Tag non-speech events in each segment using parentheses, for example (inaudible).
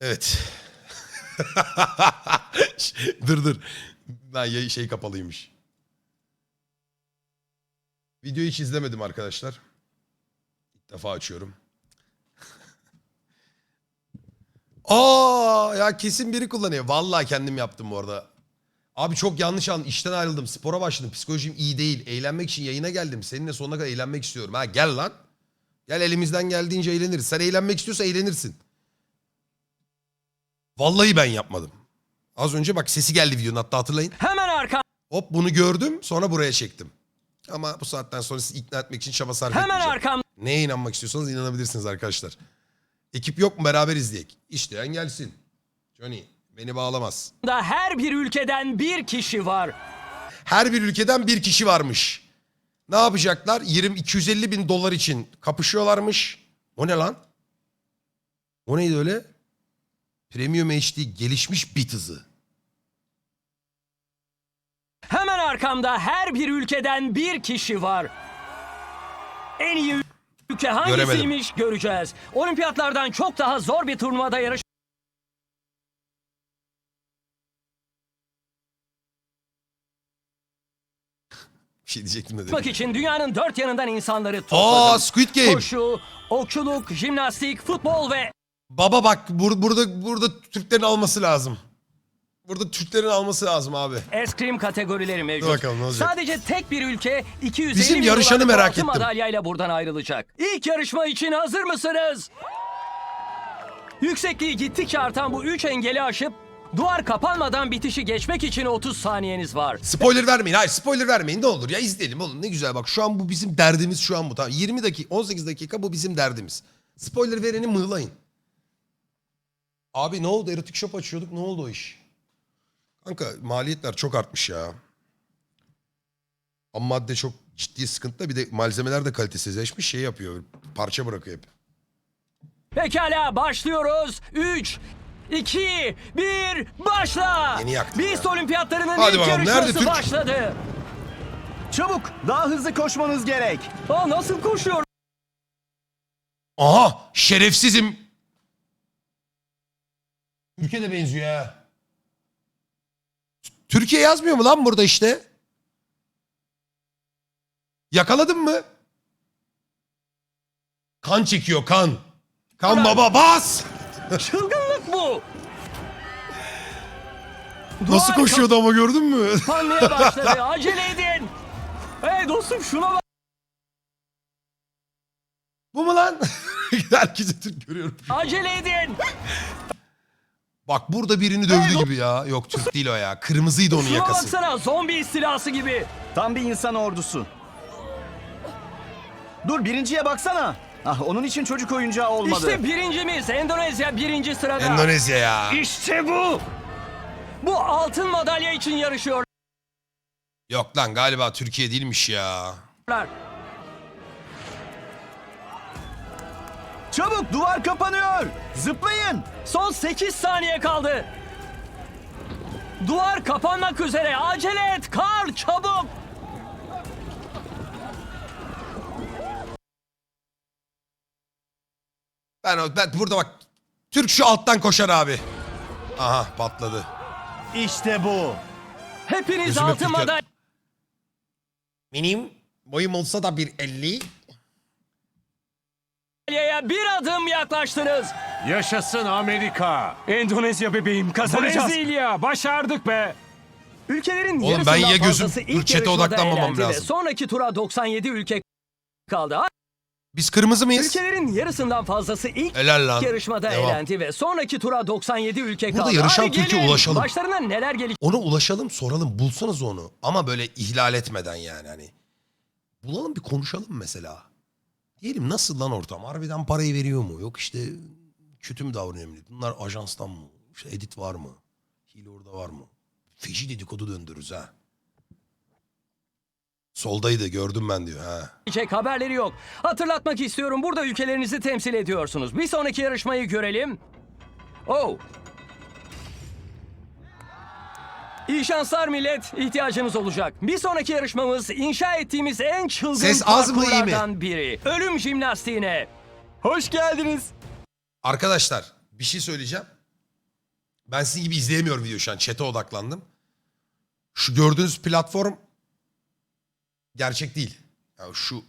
Evet. (laughs) dur dur. Yayı- şey kapalıymış. Videoyu hiç izlemedim arkadaşlar. İlk defa açıyorum. (laughs) Aa ya kesin biri kullanıyor. Vallahi kendim yaptım bu arada. Abi çok yanlış an işten ayrıldım. Spora başladım. Psikolojim iyi değil. Eğlenmek için yayına geldim. Seninle sonuna kadar eğlenmek istiyorum. Ha gel lan. Gel elimizden geldiğince eğleniriz. Sen eğlenmek istiyorsan eğlenirsin. Vallahi ben yapmadım. Az önce bak sesi geldi videonun hatta hatırlayın. Hemen arka. Hop bunu gördüm sonra buraya çektim. Ama bu saatten sonra sizi ikna etmek için çaba sarf Hemen etmeyeceğim. arkam. Neye inanmak istiyorsanız inanabilirsiniz arkadaşlar. Ekip yok mu beraber izleyek. İsteyen gelsin. Johnny beni bağlamaz. Da her bir ülkeden bir kişi var. Her bir ülkeden bir kişi varmış. Ne yapacaklar? 20 250 bin dolar için kapışıyorlarmış. O ne lan? O neydi öyle? Premium HD gelişmiş bit hızı. Hemen arkamda her bir ülkeden bir kişi var. En iyi ülke hangisiymiş göreceğiz. Olimpiyatlardan çok daha zor bir turnuvada yarış (laughs) Bir şey diyecektim de dedim. için dünyanın dört yanından insanları Aa topladım. Squid Game. Koşu, okçuluk, jimnastik, futbol ve Baba bak bur- burada burada Türklerin alması lazım. Burada Türklerin alması lazım abi. eskrim kategorileri mevcut. Dur bakalım ne olacak? Sadece tek bir ülke 250 Bizim yarışanı dolarlık merak altın ettim. madalyayla buradan ayrılacak. İlk yarışma için hazır mısınız? Yüksekliği gittikçe artan bu üç engeli aşıp duvar kapanmadan bitişi geçmek için 30 saniyeniz var. Spoiler vermeyin. Hayır spoiler vermeyin ne olur ya izleyelim oğlum ne güzel bak şu an bu bizim derdimiz şu an bu. Tamam 20 dakika 18 dakika bu bizim derdimiz. Spoiler vereni mığlayın. Abi ne oldu erotik shop açıyorduk ne oldu o iş? Kanka maliyetler çok artmış ya. Ama madde çok ciddi sıkıntı bir de malzemeler de kalitesizleşmiş şey yapıyor parça bırakıyor hep. Pekala başlıyoruz. 3, 2, 1 başla. Yeni yaktın Beast ya. olimpiyatlarının Hadi ilk bakalım, nerede yarışması Türk? başladı. Çabuk, daha hızlı koşmanız gerek. Aa, nasıl koşuyor? Aha şerefsizim. Türkiye de benziyor ha. Türkiye yazmıyor mu lan burada işte? Yakaladın mı? Kan çekiyor kan. Kan baba bas. (laughs) Çılgınlık bu. Nasıl koşuyordu ama gördün mü? kapanmaya (laughs) başladı. Acele edin. Hey dostum şuna bak. Bu mu lan? (laughs) Herkese Türk görüyorum. Acele edin. Bak burada birini dövdü gibi ya. Yok Türk değil o ya. Kırmızıydı onun Şuna yakası. baksana zombi istilası gibi. Tam bir insan ordusu. Dur birinciye baksana. Ah onun için çocuk oyuncağı olmadı. İşte birincimiz Endonezya birinci sırada. Endonezya ya. İşte bu. Bu altın madalya için yarışıyorlar. Yok lan galiba Türkiye değilmiş ya. Çabuk duvar kapanıyor. Zıplayın. Son 8 saniye kaldı. Duvar kapanmak üzere. Acele et. Karl çabuk. Ben, ben burada bak. Türk şu alttan koşar abi. Aha patladı. İşte bu. Hepiniz Gözüme altın fikir- madalya. Benim boyum olsa da bir 50. madalyaya bir adım yaklaştınız. Yaşasın Amerika. Endonezya bebeğim kazanacağız. Brezilya başardık be. Ülkelerin Oğlum yarısından ben ya gözüm- yarışmada odaklanmamam ve lazım. Sonraki tura 97 ülke kaldı. Biz kırmızı mıyız? Ülkelerin yarısından fazlası ilk Helal lan. yarışmada Devam. elendi ve sonraki tura 97 ülke Burada kaldı. yarışan Hadi Türkiye gelin. ulaşalım. Başlarına neler gelecek? Ona ulaşalım soralım bulsanız onu. Ama böyle ihlal etmeden yani hani. Bulalım bir konuşalım mesela. Diyelim nasıl lan ortam? Harbiden parayı veriyor mu? Yok işte kötü mü davranıyor millet? Bunlar ajanstan mı? İşte edit var mı? Hile orada var mü? Feci dedikodu döndürürüz ha. Soldaydı gördüm ben diyor ha. Gelecek haberleri yok. Hatırlatmak istiyorum burada ülkelerinizi temsil ediyorsunuz. Bir sonraki yarışmayı görelim. Oh. İyi şanslar millet. İhtiyacınız olacak. Bir sonraki yarışmamız inşa ettiğimiz en çılgın Ses az mı, iyi mi? parkurlardan biri. Ölüm jimnastiğine. Hoş geldiniz. Arkadaşlar bir şey söyleyeceğim. Ben sizin gibi izleyemiyorum video şu an. Chat'e odaklandım. Şu gördüğünüz platform gerçek değil. Ya şu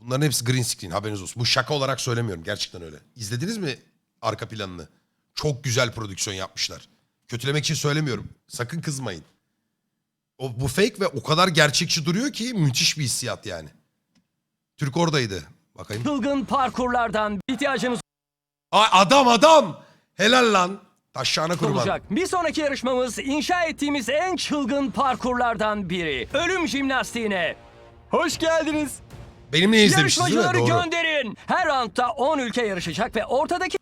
bunların hepsi green screen haberiniz olsun. Bu şaka olarak söylemiyorum. Gerçekten öyle. İzlediniz mi arka planını? Çok güzel prodüksiyon yapmışlar. Kötülemek için söylemiyorum. Sakın kızmayın. O, bu fake ve o kadar gerçekçi duruyor ki müthiş bir hissiyat yani. Türk oradaydı. Bakayım. çılgın parkurlardan ihtiyacınız Ay adam adam. Helal lan. Taşağına kurban. olacak. Bir sonraki yarışmamız inşa ettiğimiz en çılgın parkurlardan biri. Ölüm jimnastiğine. Hoş geldiniz. Benimle izlemiştiniz değil mi? Yarışmacıları Doğru. gönderin. Her roundda 10 ülke yarışacak ve ortadaki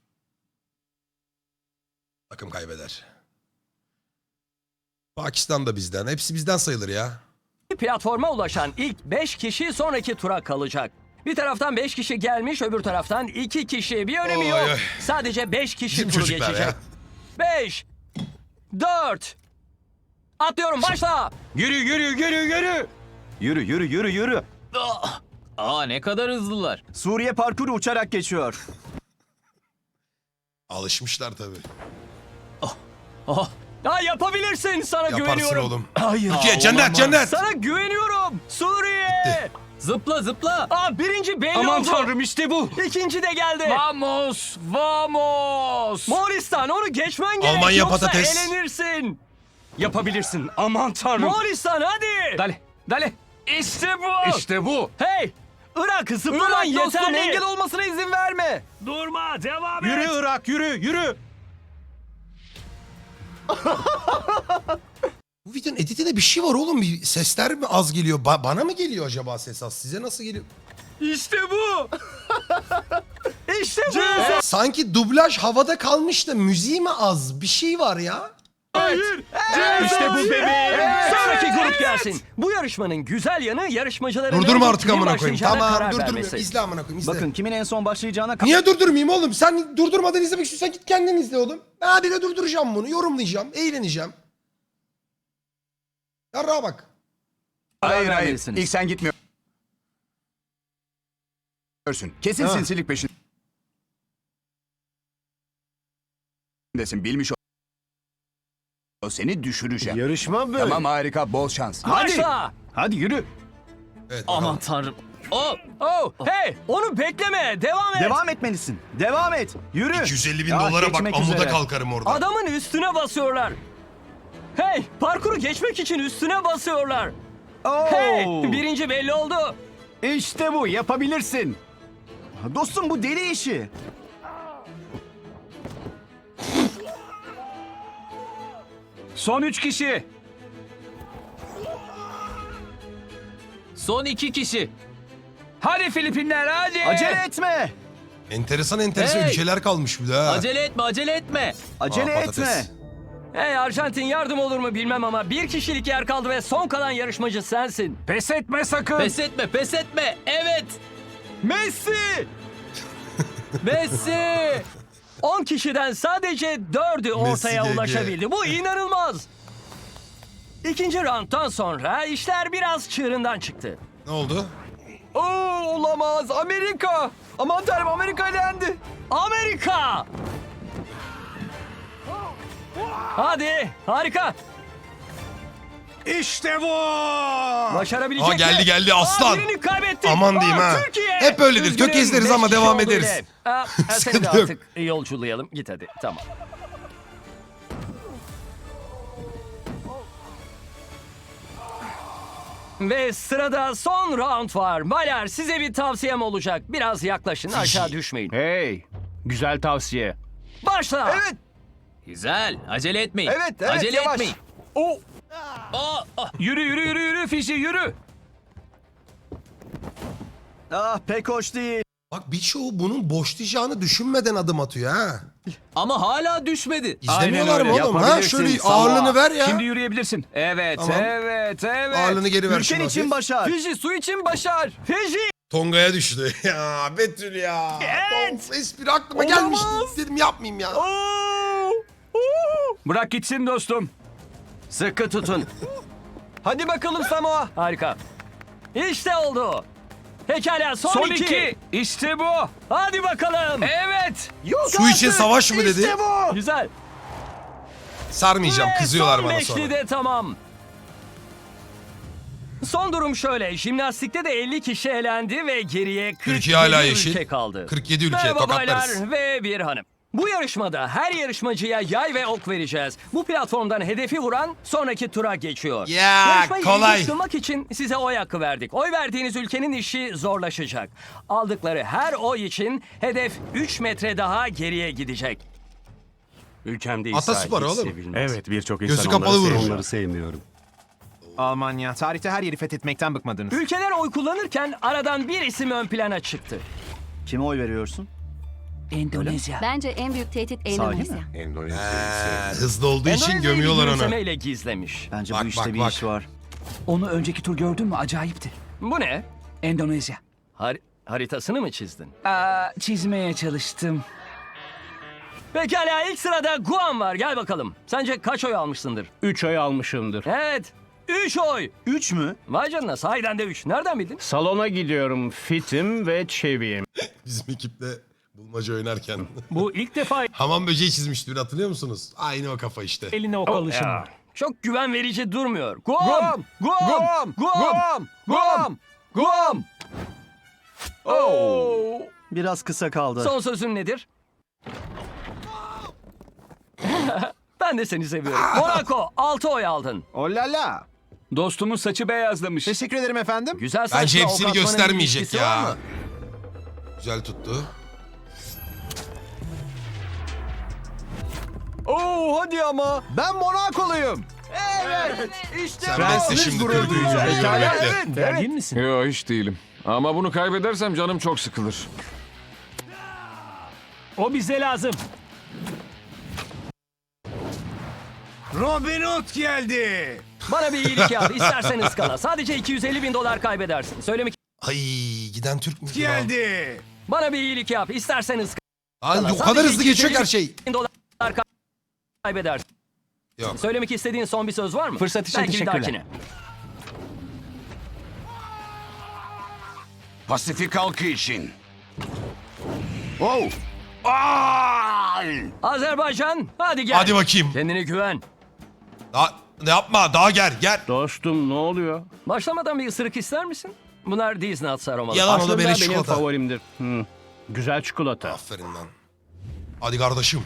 Takım kaybeder. Pakistan da bizden. Hepsi bizden sayılır ya. platforma ulaşan ilk 5 kişi sonraki tura kalacak. Bir taraftan 5 kişi gelmiş, öbür taraftan 2 kişi. Bir önemi Oy, yok. oy. Sadece 5 kişi Bizim turu çocuklar geçecek. ya. 5 4 Atlıyorum başla. Yürü yürü yürü yürü. Yürü yürü yürü yürü. Aa ne kadar hızlılar. Suriye parkuru uçarak geçiyor. Alışmışlar tabii. Ha yapabilirsin. Sana Yaparsın güveniyorum. oğlum. Hayır. Türkiye cennet olamaz. cennet. Sana güveniyorum. Suriye. Zıpla zıpla. Aa birinci belli Aman oldu. tanrım işte bu. İkinci de geldi. Vamos, vamos. Moğolistan onu geçmen gerek. Almanya Yoksa patates. elenirsin. Yapabilirsin. Aman tanrım. Moğolistan hadi. Dale, dale. İşte bu. İşte bu. Hey! Irak zıplaman yeterli. olmasına izin verme. Durma devam et. Yürü Irak yürü yürü. (laughs) Bu videonun editinde bir şey var oğlum. Bir sesler mi az geliyor? Ba- bana mı geliyor acaba ses az? Size nasıl geliyor? İşte bu. (laughs) işte bu. Sanki dublaj havada kalmış da müziği mi az? Bir şey var ya. İşte bu bebeğim. Sonraki grup gelsin. Bu yarışmanın güzel yanı yarışmacıların Durdurma artık kimin amına koyayım. başlayacağına Tamam karar durdurmuyorum. vermesi. İzle amına koyayım izle. Bakın kimin en son başlayacağına ka- Niye durdurmayayım oğlum? Sen durdurmadan izlemek istiyorsan git kendin izle oğlum. Ben habire durduracağım bunu. Yorumlayacağım. Eğleneceğim. Yarrağa bak. karar Hayır hayır. vermelisiniz. İlk sen gitmiyorsun. Kesin sinsilik peşindesin. Bilmiş ol. O seni düşüreceğim. Yarışma böyle. Tamam harika. Bol şans. Başla. Hadi yürü. Evet bakalım. Aman tanrım. Oh, Oh, hey, onu bekleme. Devam et. Devam etmelisin. Devam et. Yürü. 250 bin Ah, dolara bak geçmek amuda üzere. kalkarım orada. Adamın üstüne basıyorlar. Hey, parkuru geçmek için üstüne basıyorlar. Oo. Hey, birinci belli oldu. İşte bu yapabilirsin. Dostum bu deli işi. Son üç kişi. son iki kişi. Hadi Filipinler hadi. Acele etme. Enteresan enteresan Hey! ülkeler kalmış bir daha. Acele etme, acele etme. Acele Aa, patates. etme. Hey Arjantin yardım olur mu bilmem ama bir kişilik yer kaldı ve son kalan yarışmacı sensin. Pes etme sakın. Pes etme, pes etme. Evet. Messi. Messi. 10 kişiden sadece 4'ü ortaya GG. ulaşabildi. Bu (laughs) inanılmaz. İkinci rounddan sonra işler biraz çığırından çıktı. Ne oldu? Oo olamaz. Amerika. Aman tanrım Amerika elendi. Amerika! Hadi, harika. İşte bu. Başarabilecek Aa, geldi, mi? geldi, aslan. Aa, birini kaybettik. Aman diyeyim ha. Türkiye. Hep öyledir, Üzgünüm, tökezleriz ama beş kişi devam oldu ederiz. yine. Aa, (laughs) seni de Sıkıntı yok. artık yolculayalım. Git hadi, tamam. Ve sırada son round var. Baylar size bir tavsiyem olacak. Biraz yaklaşın aşağı düşmeyin. Hey. Güzel tavsiye. Başla. Evet. Güzel. Acele etmeyin. Evet, evet, Acele yavaş. etmeyin. O Aa, ah. Yürü yürü yürü yürü Fişi yürü. ah pek hoş değil. Bak birçoğu bunun boşlayacağını düşünmeden adım atıyor ha. Ama hala düşmedi. İzlemiyorlar öyle, mı oğlum? Ha? yapabilirsin. Şöyle Sağ ol. ağırlığını ver ya. Şimdi yürüyebilirsin. Evet Tamam. evet evet. Ağırlığını geri ver Ülken şunu için başar. Fiji su için başar. Fiji. Tonga'ya düştü. (laughs) ya Betül ya. Evet. Of, espri aklıma Olamaz. gelmişti. Dedim yapmayayım ya. Bırak gitsin dostum. Sıkı tutun. Hadi bakalım Samoa. Harika. İşte oldu. Pekala son, Son iki. iki. İşte bu. Hadi bakalım. Evet. Yok Su için savaş mı dedi? İşte bu. Güzel. Sarmayacağım. Ve Kızıyorlar son bana beşli sonra. de tamam. Son durum şöyle. Jimnastikte de 50 kişi elendi ve geriye 47 Türkiye hala ülke kaldı. 47 ülke, Merhaba tokatlarız. ve bir hanım. Bu yarışmada her yarışmacıya yay ve ok vereceğiz. Bu platformdan hedefi vuran sonraki tura geçiyor. Ya, Yarışmayı kolay. ilginç kılmak için size oy hakkı verdik. Oy verdiğiniz ülkenin işi zorlaşacak. Aldıkları her oy için hedef 3 metre daha geriye gidecek. Ülkemde Ataspor İsrail hiç oğlum. sevilmez. Evet birçok Gözü insan kapalı onları, vurur. onları sevmiyorum. Almanya. Tarihte her yeri fethetmekten bıkmadınız. Ülkeler oy kullanırken aradan bir isim ön plana çıktı. Kime oy veriyorsun? Endonezya. Bence en büyük tehdit Endonezya. Ee, hızlı olduğu için Endonezya'yı gömüyorlar onu. gülümsemeyle gizlemiş. Bence Bak, bu işte bak, bir bak. iş var. Onu önceki tur gördün mü? Acayipti. Bu ne? Endonezya. Har- haritasını mı çizdin? Aa, çizmeye çalıştım. Pekala ilk sırada Guam var. Gel bakalım. Sence kaç oy almışsındır? 3 ay almışımdır. Evet. 3 oy. Üç mü? Vay canına sahiden de 3. Nereden bildin? Salona gidiyorum, fitim ve çeviyim. (laughs) Bizim ekiple bulmaca oynarken. (laughs) Bu ilk defa Hamam böceği çizmişti bir hatırlıyor musunuz? Aynı o kafa işte. eline ok alışım var. Çok güven verici durmuyor. Guam! Guam! Guam! Guam! Guam! Guam! Oo! Biraz kısa kaldı. Son sözün nedir? (laughs) ben de seni seviyorum. (laughs) Monaco 6 oy aldın. Oh la la. Dostumun saçı beyazlamış. Teşekkür ederim efendim. Güzel saçla Bence hepsini göstermeyecek ya. Güzel tuttu. Oo hadi ama. Ben Monakoluyum. Evet. İşte Sen bu. şimdi gurur Pekala, bekle. evet, evet. Gergin misin? Yo hiç değilim. Ama bunu kaybedersem canım çok sıkılır. O bize lazım. Robin Hood geldi. Bana bir iyilik yap. İstersen ıskala. Sadece 250 bin dolar kaybedersin. Söylemek Ay giden Türk mü? Geldi. Bana bir iyilik yap. İstersen ıskala. Ay, o Sadece kadar hızlı geçiyor ki 250 her şey. bin dolar kaybedersin. Yok. Söylemek istediğin son bir söz var mı? Fırsat için Belki bir teşekkürler. dahakine. Pasifik halkı için. Oh. Ay! Azerbaycan hadi gel. Hadi bakayım. Kendine güven. Daha, ne yapma daha gel gel. Dostum ne oluyor? Başlamadan bir ısırık ister misin? Bunlar Disney nuts aromalı. Yalan o da Aslında beleş benim çikolata. favorimdir. Hı. Güzel çikolata. Aferin lan. Hadi kardeşim.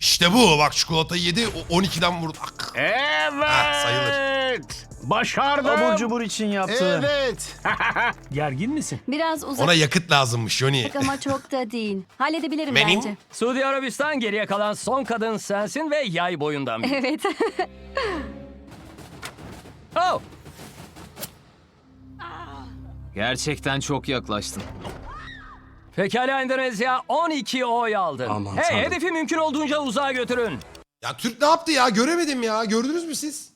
İşte bu. Bak çikolatayı yedi. o 12'den vurdu. Ak. Evet. Ha, sayılır. Başardım. Abur cubur için yaptı. Evet. (laughs) Gergin misin? Biraz uzak Ona yakıt lazımmış Johnny. ama çok da değil. Halledebilirim Benim- bence. Suudi Arabistan geriye kalan son kadın sensin ve yay boyundan bir. Evet. Oh! (laughs) Gerçekten çok yaklaştın. Pekala Endonezya 12 oy aldı. Aman hey tanrım. hedefi mümkün olduğunca uzağa götürün. Ya Türk ne yaptı ya? Göremedim ya. Gördünüz mü siz?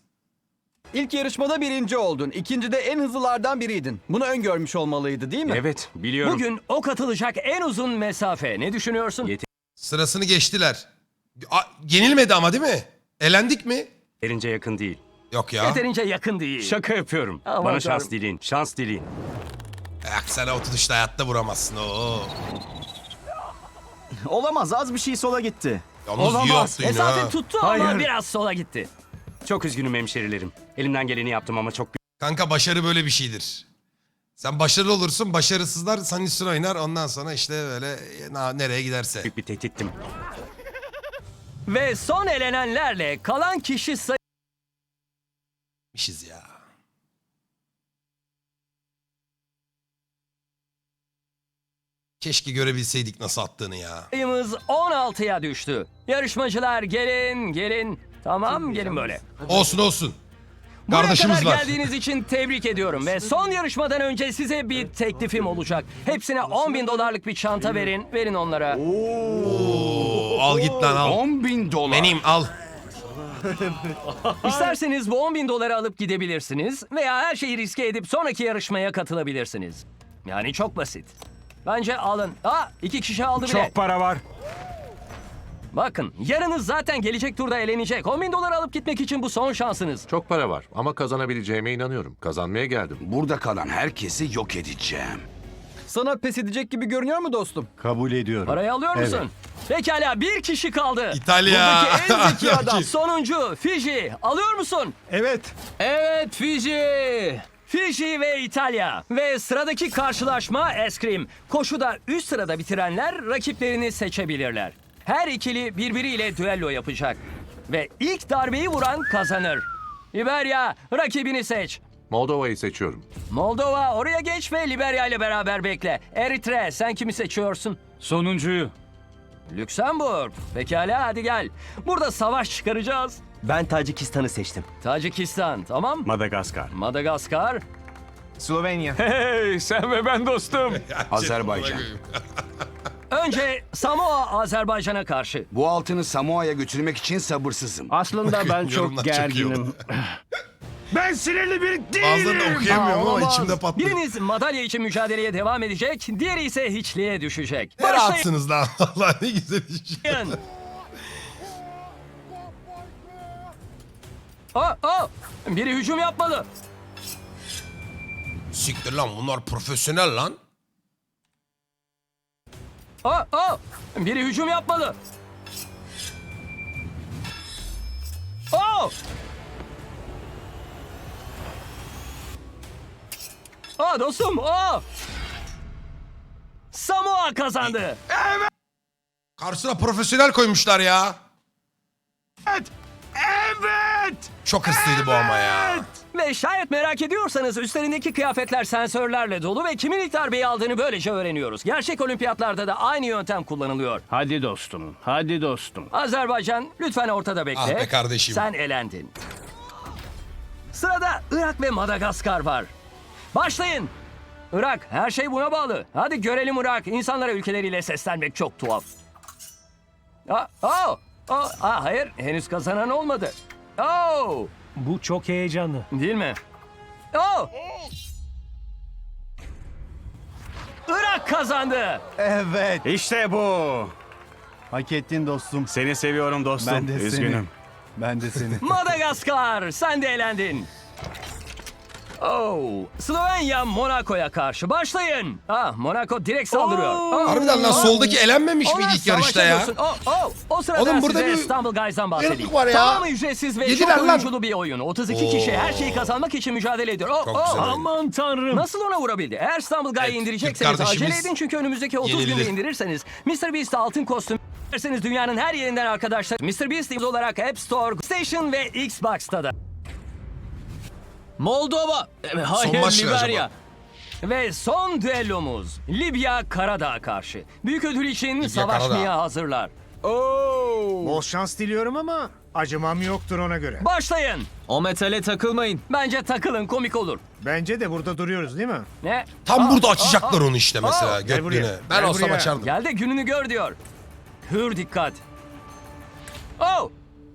İlk yarışmada birinci oldun. İkincide en hızlılardan biriydin. Bunu öngörmüş olmalıydı değil mi? Evet biliyorum. Bugün ok atılacak en uzun mesafe. Ne düşünüyorsun? Yet- Sırasını geçtiler. A, yenilmedi ama değil mi? Elendik mi? Yeterince yakın değil. Yok ya. Yeterince yakın değil. Şaka yapıyorum. Aman Bana tanrım. şans dileyin. Şans dileyin. Yak sana o tutuşta hayatta vuramazsın. Oo. Olamaz az bir şey sola gitti. Yalnız iyi Olamaz. ya. Mesafe tuttu ama Hayır. biraz sola gitti. Çok üzgünüm hemşerilerim. Elimden geleni yaptım ama çok Kanka başarı böyle bir şeydir. Sen başarılı olursun, başarısızlar senin üstüne oynar. Ondan sonra işte böyle na- nereye giderse. büyük bir tehdittim. Ve son elenenlerle kalan kişi Mişiz ya. Keşke görebilseydik nasıl attığını ya. sayımız 16'ya düştü. Yarışmacılar gelin gelin. Tamam gelin böyle. Olsun olsun. Buraya Kardeşimiz kadar var. geldiğiniz için tebrik ediyorum. Ve son yarışmadan önce size bir teklifim olacak. Hepsine 10 bin dolarlık bir çanta verin. Verin onlara. Oo, al git lan al. 10 bin dolar. Benim al. (laughs) İsterseniz bu 10 bin doları alıp gidebilirsiniz. Veya her şeyi riske edip sonraki yarışmaya katılabilirsiniz. Yani çok basit. Bence alın. Aa iki kişi aldı bile. Çok para var. Bakın yarınız zaten gelecek turda elenecek. 10 bin dolar alıp gitmek için bu son şansınız. Çok para var ama kazanabileceğime inanıyorum. Kazanmaya geldim. Burada kalan herkesi yok edeceğim. Sana pes edecek gibi görünüyor mu dostum? Kabul ediyorum. Parayı alıyor musun? Pekala bir kişi kaldı. İtalya. Buradaki en zeki (laughs) adam. Sonuncu Fiji. Alıyor musun? Evet. Evet Fiji. Fiji ve İtalya. Ve sıradaki karşılaşma eskrim. Koşuda üst sırada bitirenler rakiplerini seçebilirler. Her ikili birbiriyle düello yapacak. Ve ilk darbeyi vuran kazanır. Liberya rakibini seç. Moldova'yı seçiyorum. Moldova oraya geç ve Liberya ile beraber bekle. Eritre sen kimi seçiyorsun? Sonuncuyu. Lüksemburg. Pekala hadi gel. Burada savaş çıkaracağız. Ben Tacikistan'ı seçtim. Tacikistan tamam. Madagaskar. Madagaskar. Slovenya. Hey sen ve ben dostum. (laughs) Azerbaycan. Önce Samoa Azerbaycan'a karşı. Bu altını Samoa'ya götürmek için sabırsızım. Aslında ben (laughs) Yorumlar çok oldu. gerginim. (laughs) Ben sinirli bir Bazılarını okuyamıyorum ama içimde patlıyor. Biriniz madalya için mücadeleye devam edecek, diğeri ise hiçliğe düşecek. Ne rahatsınız lan. Allah ne güzel iş. Aa, aa, biri hücum yapmalı. Siktir lan bunlar profesyonel lan. Aa, aa, biri hücum yapmalı. Aa! Aa dostum, aa! Samoa kazandı. Karşısına profesyonel koymuşlar ya. Evet! Çok hırslıydı bu ama ya. Ve şayet merak ediyorsanız üstlerindeki kıyafetler sensörlerle dolu ve kimin ilk darbeyi aldığını böylece öğreniyoruz. Gerçek olimpiyatlarda da aynı yöntem kullanılıyor. Hadi dostum, hadi dostum. Azerbaycan lütfen ortada bekle. Ah be kardeşim. Sen elendin. Sırada Irak ve Madagaskar var. Başlayın. Irak her şey buna bağlı. Hadi görelim Irak. İnsanlara ülkeleriyle seslenmek çok tuhaf. Aa, aa, aa, aa, hayır henüz kazanan olmadı. Oh, Bu çok heyecanlı. değil mi? Oh. Irak kazandı. Evet. İşte bu. Hak ettin dostum. Seni seviyorum dostum. Ben de seni. Üzgünüm. Ben de seni. (laughs) Madagaskar sen de eğlendin. Oh, Slovenya Monaco'ya karşı başlayın. Ah, Monaco direkt saldırıyor. Oh, Harbiden lan oh. soldaki elenmemiş miydi ilk yarışta ya? Oh, oh. O sırada Oğlum burada size bir İstanbul Guys'dan bahsedeyim. var ya. Tamamı ücretsiz ve Yediler çok lan. oyunculu bir oyun. 32 kişi her şeyi kazanmak için mücadele ediyor. Oh, Çok oh. güzel oyun. Aman tanrım. Nasıl ona vurabildi? Eğer İstanbul Guy'ı Evet, indirecekseniz Türk acele kardeşimiz edin çünkü önümüzdeki 30 günde yenildi. indirirseniz Mr. Beast altın kostüm (laughs) derseniz dünyanın her yerinden arkadaşlar Mr. Beast olarak App Store, Station ve Xbox'ta da. Moldova. E, Hayır maç ne Liberya. acaba? Ve son düellomuz Libya Karadağ karşı. Büyük ödül için savaşmaya Karadağ. hazırlar. Bol şans diliyorum ama acımam yoktur ona göre. Başlayın. O metale takılmayın. Bence takılın komik olur. Bence de burada duruyoruz değil mi? Ne? Tam Aa, burada aa, açacaklar aa. onu işte mesela gel buraya. Ben gel olsam buraya. açardım. Gel de gününü gör diyor. Hür dikkat. Oh!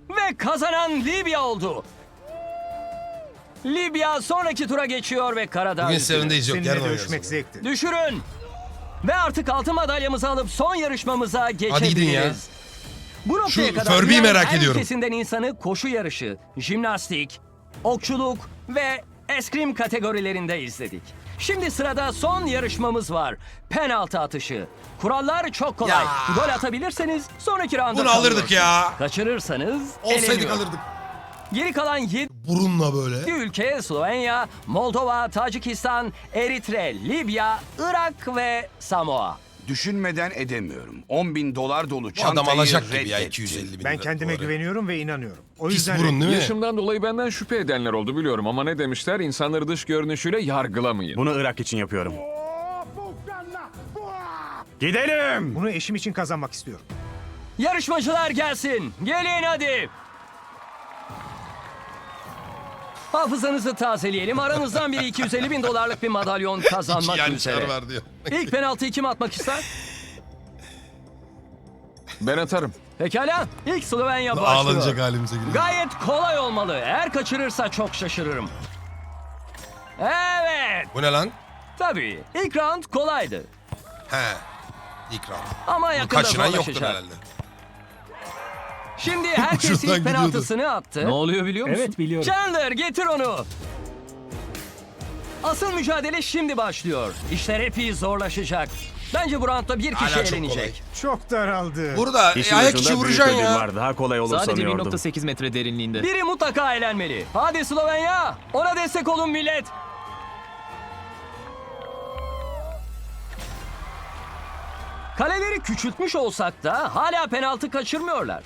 Ve kazanan Libya oldu. Libya sonraki tura geçiyor ve Karadağ Bugün sevindeyiz yok yarın Seninle oynarız. dövüşmek zevkti. Düşürün. Ve artık altın madalyamızı alıp son yarışmamıza geçebiliriz. Hadi gidin ya. Bu noktaya Şu kadar Furby'yi dünyanın merak her ediyorum. ülkesinden insanı koşu yarışı, jimnastik, okçuluk ve eskrim kategorilerinde izledik. Şimdi sırada son yarışmamız var. Penaltı atışı. Kurallar çok kolay. Ya. Gol atabilirseniz sonraki rounda Bunu alırdık kalıyorsunuz. ya. Kaçırırsanız Olsaydık eleniyor. alırdık. Geri kalan 7 Burunla böyle. ülke Slovenya, Moldova, Tacikistan, Eritre, Libya, Irak ve Samoa. Düşünmeden edemiyorum. 10 bin dolar dolu Bu çantayı adam alacak gibi ya reddetti. 250 bin Ben lira kendime doları. güveniyorum ve inanıyorum. O Pis yüzden burun değil mi? Yaşımdan dolayı benden şüphe edenler oldu biliyorum ama ne demişler? İnsanları dış görünüşüyle yargılamayın. Bunu Irak için yapıyorum. Gidelim. bunu eşim için kazanmak istiyorum. Yarışmacılar gelsin. Gelin hadi. Hafızanızı tazeleyelim. Aranızdan biri 250 bin dolarlık bir madalyon (laughs) kazanmak İki üzere. var diyor. İlk penaltıyı kim atmak ister? Ben atarım. Pekala. İlk Slovenya başlıyor. Ağlanacak halimize gülüyor. Gayet kolay olmalı. Eğer kaçırırsa çok şaşırırım. Evet. Bu ne lan? Tabii. İlk round kolaydı. He. İlk round. Ama yakında kaçıran yoktur zorlaşacak. herhalde. Şimdi (laughs) herkes ilk gidiyordu. penaltısını attı. Ne oluyor biliyor musun? Evet biliyorum. Chandler getir onu. Asıl mücadele şimdi başlıyor. İşler epey zorlaşacak. Bence bu roundda bir kişi Hala çok elenecek. Çok daraldı. Burada e, ayak içi vuracaksın ya. Daha kolay olur Sadece sanıyordum. 1.8 metre derinliğinde. Biri mutlaka eğlenmeli. Hadi Slovenya. Ona destek olun millet. Kaleleri küçültmüş olsak da hala penaltı kaçırmıyorlar.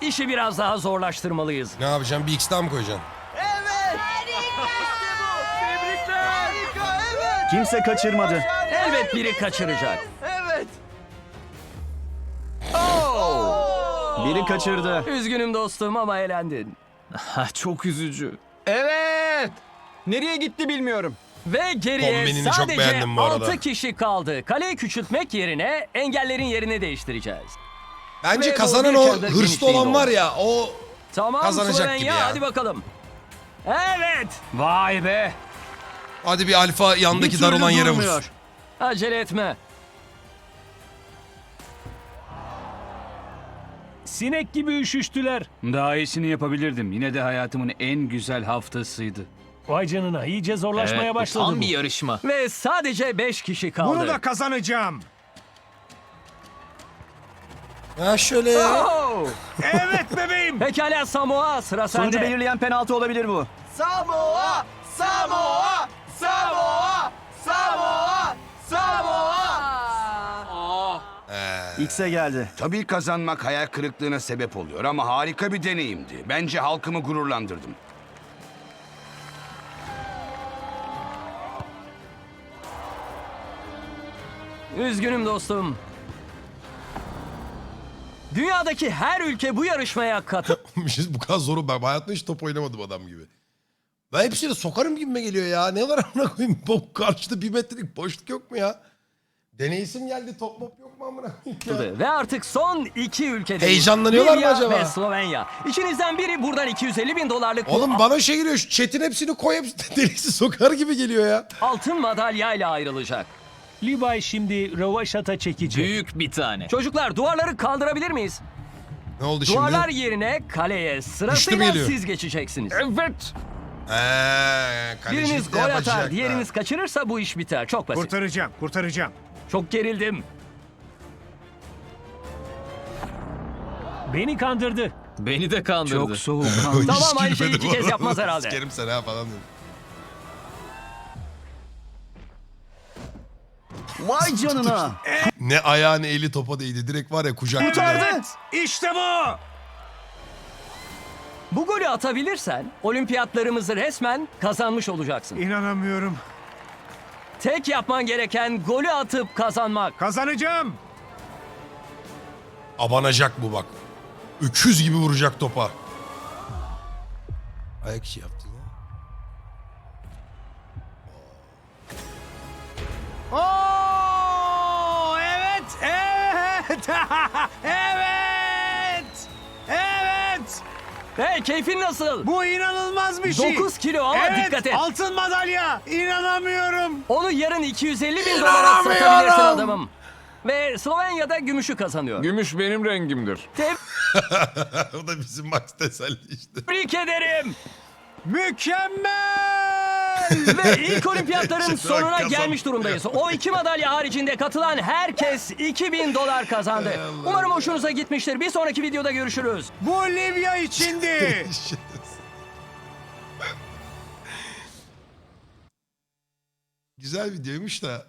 İşi biraz daha zorlaştırmalıyız. Ne yapacaksın? Bir x daha mı koyacaksın? Kimse kaçırmadı. Elbet biri kaçıracak. Biri kaçırdı. Üzgünüm dostum ama eğlendin. Ha, çok üzücü. Evet. Nereye gitti bilmiyorum. Ve geriye Kombinini çok sadece beğendim bu arada. 6 kişi kaldı. Kaleyi küçültmek yerine engellerin yerini değiştireceğiz. Bence Ve kazanan o hırslı olan var ya o Tamam Kazanacak Slovenya gibi ya. hadi bakalım. Evet. Vay be. hadi bir alfa yandaki dar olan yere vursun. Acele etme. Sinek gibi üşüştüler. Daha iyisini yapabilirdim. Yine de hayatımın en güzel haftasıydı. Vay canına iyice zorlaşmaya Evet, başladı tam bu. bir yarışma. Ve sadece 5 kişi kaldı. kazanacağım. Ha şöyle. Oh! Evet bebeğim. (laughs) Pekala Samoa sıra Sonucu sende. belirleyen penaltı olabilir bu. Samoa! Samoa! Samoa! Samoa! Samoa! Ee, X'e geldi. Tabii kazanmak hayal kırıklığına sebep oluyor ama harika bir deneyimdi. Bence halkımı gururlandırdım. Üzgünüm dostum. Dünyadaki her ülke bu yarışmaya katıl. (laughs) bir şey- bu kadar zoru ben hayatımda hiç top oynamadım adam gibi. Ben hepsini sokarım gibime geliyor ya. Ne var amına koyayım? Bu karşıda bir metrelik boşluk yok mu ya? Deneysim geldi top mop yok mu amına koyayım ya? ve artık son iki ülke. Heyecanlanıyorlar mı Libya acaba? ve Slovenya. İçinizden biri buradan 250 bin dolarlık Oğlum bana şey geliyor şu chat'in hepsini koy hepsini (laughs) deliksi sokar gibi geliyor ya. altın madalyayla ayrılacak. Libay şimdi rövaşata çekecek. Büyük bir tane. Çocuklar duvarları kaldırabilir miyiz? Ne oldu şimdi? Duvarlar yerine kaleye sırasıyla geliyor. siz geçeceksiniz. Evet. Eee Biriniz de gol yapacak. atar, diğeriniz kaçırırsa bu iş biter. Çok basit. Kurtaracağım, kurtaracağım. Çok gerildim. Beni kandırdı. Beni de kandırdı. Çok soğuk. Ha. (laughs) Tamam, aynı şeyi iki kez yapmaz herhalde. Sikerim seni ha falan dedim. Vay canına. Ne ayağı ne eli topa değdi. Direkt var ya kucak. Kurtardı. İşte bu. Bu golü atabilirsen olimpiyatlarımızı resmen kazanmış olacaksın. İnanamıyorum. Tek yapman gereken golü atıp kazanmak. Kazanacağım. Abanacak bu bak. Öküz gibi vuracak topa. Ayak içi yaptın ya. Oo, evet. (laughs) evet. Evet. Hey keyfin nasıl? Bu inanılmaz bir şey. 9 kilo ama evet, dikkat et. altın madalya. İnanamıyorum. Onu yarın 250 bin dolara satabilirsin adamım. Ve Slovenya'da gümüşü kazanıyor. Gümüş benim rengimdir. o (laughs) (laughs) da bizim maç teselli işte. Tebrik ederim. Mükemmel. Ve ilk olimpiyatların sonuna gelmiş durumdayız. O iki madalya haricinde katılan herkes 2000 dolar kazandı. Umarım hoşunuza gitmiştir. Bir sonraki videoda görüşürüz. Bu Livya içindi. (laughs) Güzel videoymuş da